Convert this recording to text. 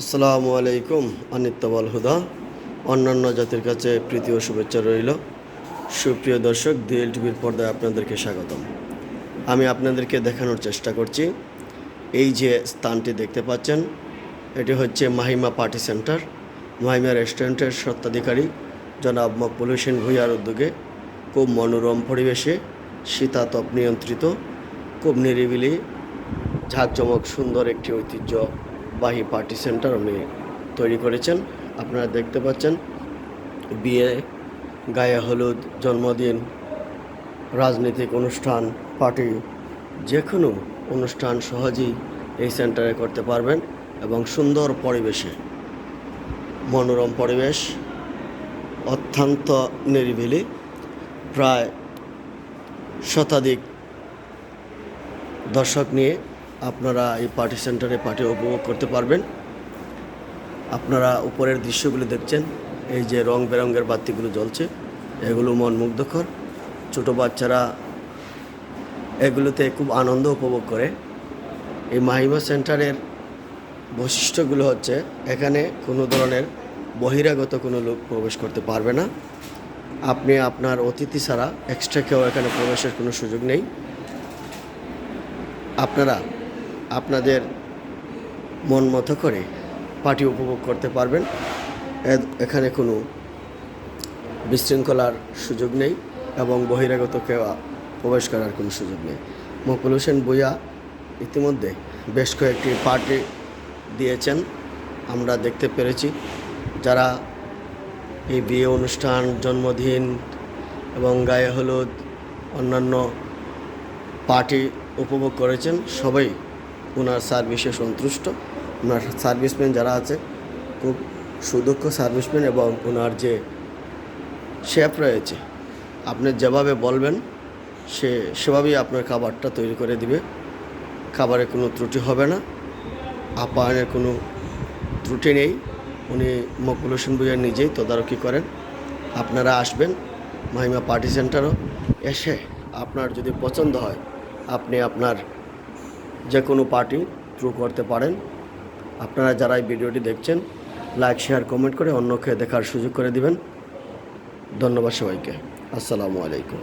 আসসালামু আলাইকুম অনিত্যবল হুদা। অন্যান্য জাতির কাছে প্রীতি ও শুভেচ্ছা রইল। সুপ্রিয় দর্শক ডিএল টিভির পর্দায় আপনাদেরকে স্বাগতম। আমি আপনাদেরকে দেখানোর চেষ্টা করছি। এই যে স্থানটি দেখতে পাচ্ছেন, এটি হচ্ছে মাহিমা পার্টি সেন্টার। মাহিমা রেস্টুরেন্টের স্বত্বাধিকারী জনাব মকবুল হোসেন ভূঁইয়ার উদ্যোগে খুব মনোরম পরিবেশে শীতাতপ নিয়ন্ত্রিত, খুব নিরিবিলি, ঝাঁকজমক সুন্দর একটি ঐতিহ্যবাহী পার্টি সেন্টার উনি তৈরি করেছেন। আপনারা দেখতে পাচ্ছেন, বিয়ে, গায়ে হলুদ, জন্মদিন, রাজনৈতিক অনুষ্ঠান, পার্টি যে কোনো অনুষ্ঠান সহজেই এই সেন্টারে করতে পারবেন এবং সুন্দর পরিবেশে, মনোরম পরিবেশ, অত্যন্ত নিরিবিলি, প্রায় শতাধিক দর্শক নিয়ে আপনারা এই পার্টি সেন্টারে পার্টি উপভোগ করতে পারবেন। আপনারা উপরের দৃশ্যগুলো দেখছেন, এই যে রং বেরঙের বাতিগুলো জ্বলছে, এগুলো মন মুগ্ধকর। ছোটো বাচ্চারা এগুলোতে খুব আনন্দ উপভোগ করে। এই মাহিমা সেন্টারের বৈশিষ্ট্যগুলো হচ্ছে, এখানে কোনো ধরনের বহিরাগত কোনো লোক প্রবেশ করতে পারবে না। আপনি আপনার অতিথি ছাড়া এক্সট্রা কেউ এখানে প্রবেশের কোনো সুযোগ নেই। আপনারা আপনাদের মন মতো করে পার্টি উপভোগ করতে পারবেন। এখানে কোনো বিশৃঙ্খলার সুযোগ নেই এবং বহিরাগত কেউ প্রবেশ করার কোনো সুযোগ নেই। মকবুল হোসেন বইয়া ইতিমধ্যে বেশ কয়েকটি পার্টি দিয়েছেন। আমরা দেখতে পেরেছি যারা এই বিয়ে অনুষ্ঠান, জন্মদিন এবং গায়ে হলুদ অন্যান্য পার্টি উপভোগ করেছেন। সবাই ওনার সার্ভিসে সন্তুষ্ট। ওনার সার্ভিসম্যান যারা আছে, খুব সুদক্ষ সার্ভিসম্যান এবং ওনার যে শেফ রয়েছে, আপনি যেভাবে বলবেন, সে সেভাবেই আপনার খাবারটা তৈরি করে দিবে। খাবারে কোনো ত্রুটি হবে না। আপ্যায়নের কোনো ত্রুটি নেই। উনি মকবুল হোসেন নিজেই তদারকি করেন। আপনারা আসবেন, মাহিমা পার্টি সেন্টারও এসে আপনার যদি পছন্দ হয়, আপনি আপনার যে কোনো পার্টি থ্রু করতে পারেন। আপনারা যারা এই ভিডিওটি দেখছেন লাইক শেয়ার কমেন্ট করে অন্যকে দেখার সুযোগ করে দিবেন। ধন্যবাদ সবাইকে। আসসালামু আলাইকুম।